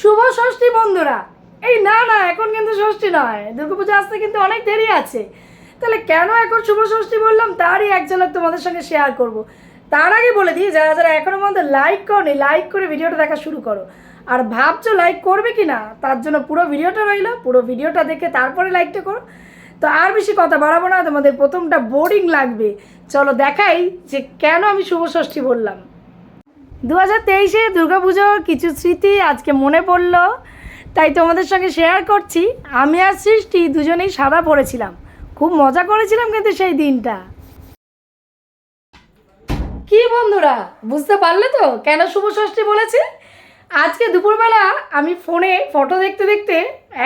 শুভ ষষ্ঠী বন্ধুরা। এই না না, এখন কিন্তু ষষ্ঠী নয়। দুর্গাপুজো আসতে কিন্তু অনেক দেরি আছে। তাহলে কেন এখন শুভ ষষ্ঠী বললাম? তারই এক ঝলক তোমাদের সঙ্গে শেয়ার করব। তার আগে বলে দিই, যারা যারা এখনও মধ্যে লাইক করনি লাইক করে ভিডিওটা দেখা শুরু করো। আর ভাবছ লাইক করবে কি না তার জন্য পুরো ভিডিওটা রইল। পুরো ভিডিওটা দেখে তারপরে লাইকটা করো। তো আর বেশি কথা বাড়াবো না, তোমাদের প্রথমটা বোরিং লাগবে। চলো দেখাই যে কেন আমি শুভ ষষ্ঠী বললাম। দু হাজার তেইশে দুর্গাপুজোর কিছু স্মৃতি আজকে মনে পড়ল, তাই তোমাদের সঙ্গে শেয়ার করছি। আমি আর সৃষ্টি দুজনেই সাদা পড়েছিলাম খুব মজা করেছিলাম কিন্তু সেই দিনটা। কি বন্ধুরা, বুঝতে পারলে তো? কেন শুভ ষষ্ঠী বলেছি? আজকে দুপুরবেলা আমি ফোনে ফটো দেখতে দেখতে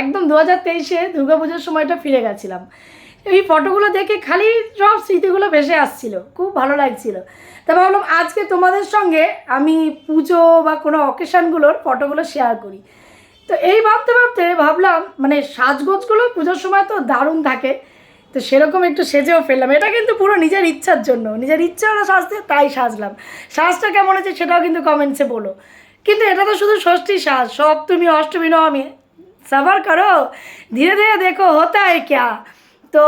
একদম দু হাজার তেইশে দুর্গাপুজোর সময়টা ফিরে গেছিলাম। এই ফটোগুলো দেখে খালি সব স্মৃতিগুলো ভেসে আসছিল। খুব ভালো লাগছিল। তা ভাবলাম, আজকে তোমাদের সঙ্গে আমি পুজো বা কোনো অকেশানগুলোর ফটোগুলো শেয়ার করি। তো এই ভাবতে ভাবতে ভাবলাম মানে সাজগোজগুলো পুজোর সময় তো দারুণ থাকে। তো সেরকম একটু সেজেও ফেললাম। এটা কিন্তু পুরো নিজের ইচ্ছার জন্য। নিজের ইচ্ছা হলো সাজতে, তাই সাজলাম। সাজটা কেমন হয়েছে সেটাও কিন্তু কমেন্টসে বলো। কিন্তু এটা তো শুধু ষষ্ঠী সাজ, সপ্তমী, অষ্টমী, নবমী। সবার করো। ধীরে ধীরে দেখো, হতায় ক্যা? তো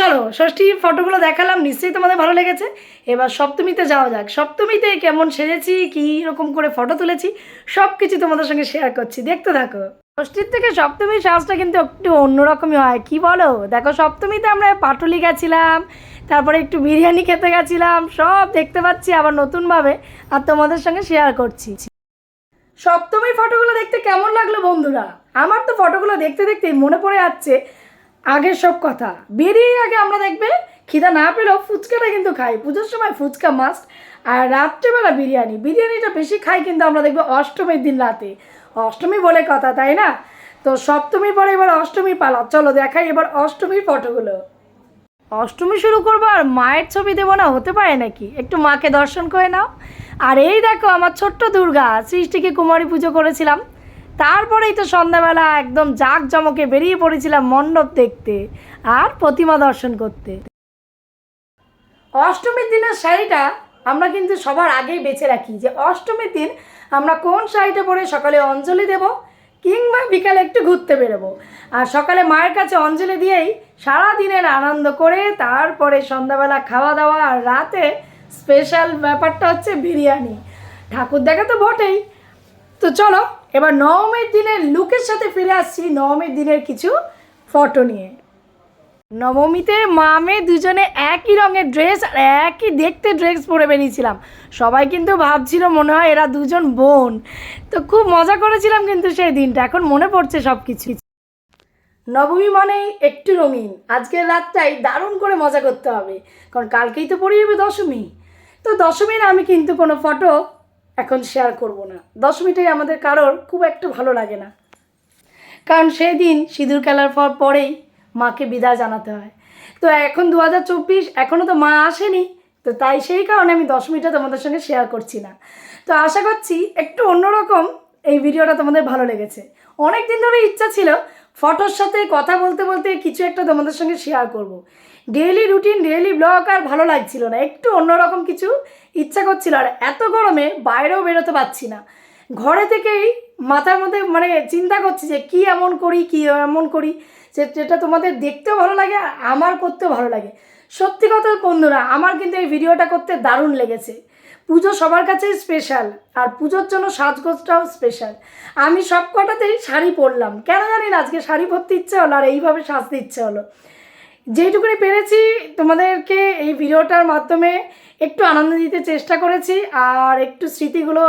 চলো ষষ্ঠীর ফটোগুলো দেখালাম, নিশ্চয়ই তোমাদের ভালো লেগেছে। এবার সপ্তমীতে যাওয়া যাক। সপ্তমীতে কেমন সেজেছি, কী রকম করে ফটো তুলেছি সব কিছু তোমাদের সঙ্গে শেয়ার করছি। দেখতে থাকো। ষষ্ঠীর থেকে সপ্তমীর সাজটা কিন্তু একটু অন্যরকমই হয়। কি বলো? দেখো, সপ্তমীতে আমরা পাটুলি গেছিলাম, তারপরে একটু বিরিয়ানি খেতে গেছিলাম, সব দেখতে পাচ্ছি, আবার নতুনভাবে আর তোমাদের সঙ্গে শেয়ার করছি। সপ্তমীর ফটোগুলো দেখতে কেমন লাগল বন্ধুরা? আমার তো ফটোগুলো দেখতে দেখতে মনে পড়ে যাচ্ছে আগের সব কথা। বেরিয়ে আগে আমরা দেখবে, খিদা না পেলেও ফুচকাটা কিন্তু খাই। পুজোর সময় ফুচকা মাস্ট আর রাত্রেবেলা বিরিয়ানি। বিরিয়ানিটা বেশি খাই কিন্তু আমরা দেখব অষ্টমীর দিন রাতে। অষ্টমী বলে কথা, তাই না? তো সপ্তমীর পরে এবার অষ্টমী পালা। চলো দেখাই এবার অষ্টমীর ফটোগুলো। অষ্টমী শুরু করব আর মায়ের ছবি দেবো না, হতে পারে নাকি? একটু মাকে দর্শন করে নাও। আর এই দেখো আমার ছোট্ট দুর্গা, সৃষ্টিকে কুমারী পুজো করেছিলাম। তারপরেই তো সন্ধ্যাবেলা একদম জাক জমকে বেরিয়ে পড়েছিলাম মণ্ডপ দেখতে আর প্রতিমা দর্শন করতে। অষ্টমীর দিনের শাড়িটা আমরা কিন্তু সবার আগেই বেছে রাখি যে অষ্টমীর দিন আমরা কোন শাড়িটা পরে সকালে অঞ্জলি দেব কিংবা বিকালে একটু ঘুরতে বেরোবো। আর সকালে মায়ের কাছে অঞ্জলি দিয়েই সারা দিনের আনন্দ করে তারপরে সন্ধ্যাবেলা খাওয়া দাওয়া আর রাতে স্পেশাল ব্যাপারটা হচ্ছে বিরিয়ানি। ঠাকুর দেখা তো বটেই। তো চলো এবার নবমীর দিনের লুকের সাথে ফিরে আসছি নবমীর দিনের কিছু ফটো নিয়ে। নবমীতে মামে দুজনে একই রঙের ড্রেস আর একই দেখতে ড্রেস পরে বেরিয়েছিলাম। সবাই কিন্তু ভাবছিল মনে হয় এরা দুজন বোন। তো খুব মজা করেছিলাম কিন্তু সেই দিনটা, এখন মনে পড়ছে সব কিছু নবমী মানেই একটু রঙিন। আজকের রাতটাই দারুণ করে মজা করতে হবে। কারণ কালকেই তো পড়ে যাবে দশমী। তো দশমীর আমি কিন্তু কোনো ফটো এখন শেয়ার করব না। দশমীটাই আমাদের কারোর খুব একটা ভালো লাগে না। কারণ সেই দিন সিঁদুর খেলার পর পরেই মাকে বিদায় জানাতে হয়। তো এখন দু হাজার চব্বিশ এখনও তো মা আসেনি, তো তাই সেই কারণে আমি দশমীটা তোমাদের সঙ্গে শেয়ার করছি না। তো আশা করছি একটু অন্যরকম এই ভিডিওটা তোমাদের ভালো লেগেছে। অনেক দিন ধরে ইচ্ছা ছিল ফটোর সাথে কথা বলতে বলতে কিছু একটা তোমাদের সঙ্গে শেয়ার করব। ডেইলি রুটিন ডেইলি ব্লগ আর ভালো লাগছিল না। একটু অন্যরকম কিছু ইচ্ছা করছিল আর এত গরমে বাইরেও বেরোতে পারছি না। ঘরে থেকেই মাথার মধ্যে মানে চিন্তা করছি যে কি এমন করি, কি এমন করি যেটা তোমাদের দেখতেও ভালো লাগে আর আমার করতেও ভালো লাগে। সত্যি কথা বন্ধুরা, আমার কিন্তু এই ভিডিওটা করতে দারুণ লেগেছে। পুজো সবার কাছেই স্পেশাল আর পুজোর জন্য সাজগোজটাও স্পেশাল আমি সব কটাতেই শাড়ি পরলাম। কেন জানি না, আজকে শাড়ি পরতে ইচ্ছে হলো আর এইভাবে সাজতে ইচ্ছে হলো। যেইটুকুনি পেরেছি, তোমাদেরকে এই ভিডিওটার মাধ্যমে একটু আনন্দ দিতে চেষ্টা করেছি, আর একটু স্মৃতিগুলো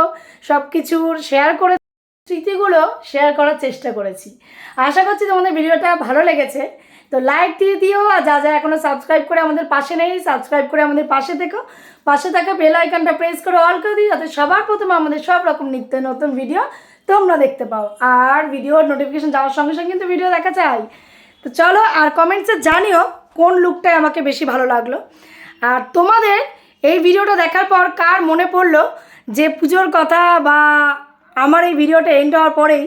সব কিছুর শেয়ার করে, স্মৃতিগুলো শেয়ার করার চেষ্টা করেছি। আশা করছি তোমাদের ভিডিওটা ভালো লেগেছে। তো লাইক দিয়ে দিও, আর যা যা এখনও সাবস্ক্রাইব করে আমাদের পাশে নেই সাবস্ক্রাইব করে আমাদের পাশে থেকো। পাশে থাকা বেল আইকনটা প্রেস করে অল করে দিই যাতে সবার প্রথমে আমাদের সব রকম নিত্য নতুন ভিডিও তোমরা দেখতে পাও। আর ভিডিওর নোটিফিকেশন যাওয়ার সঙ্গে সঙ্গে কিন্তু ভিডিও দেখা চাই তো চলো আর কমেন্টসে জানিও কোন লুকটাই আমাকে বেশি ভালো লাগল। আর তোমাদের এই ভিডিওটা দেখার পর কার মনে পড়ল যে পুজোর কথা বা আমার এই ভিডিওটা এন্ড হওয়ার পরেই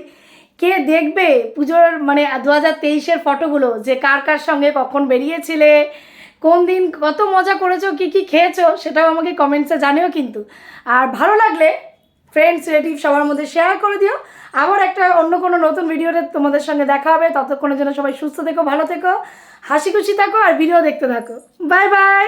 কে দেখবে পুজোর মানে দু হাজার তেইশের ফটোগুলো যে কার কার সঙ্গে কখন বেরিয়েছিলে? কোন দিন কত মজা করেছ? কি কি খেয়েছো? সেটাও আমাকে কমেন্টসে জানিও কিন্তু। আর ভালো লাগলে ফ্রেন্ডস রিলেটিভ সবার মধ্যে শেয়ার করে দিও। আবার একটা অন্য কোনো নতুন ভিডিওতে তোমাদের সঙ্গে দেখা হবে। ততক্ষণের জন্য সবাই সুস্থ থেকো, ভালো থেকো, হাসি খুশি থাকো আর ভিডিও দেখতে থাকো। Bye bye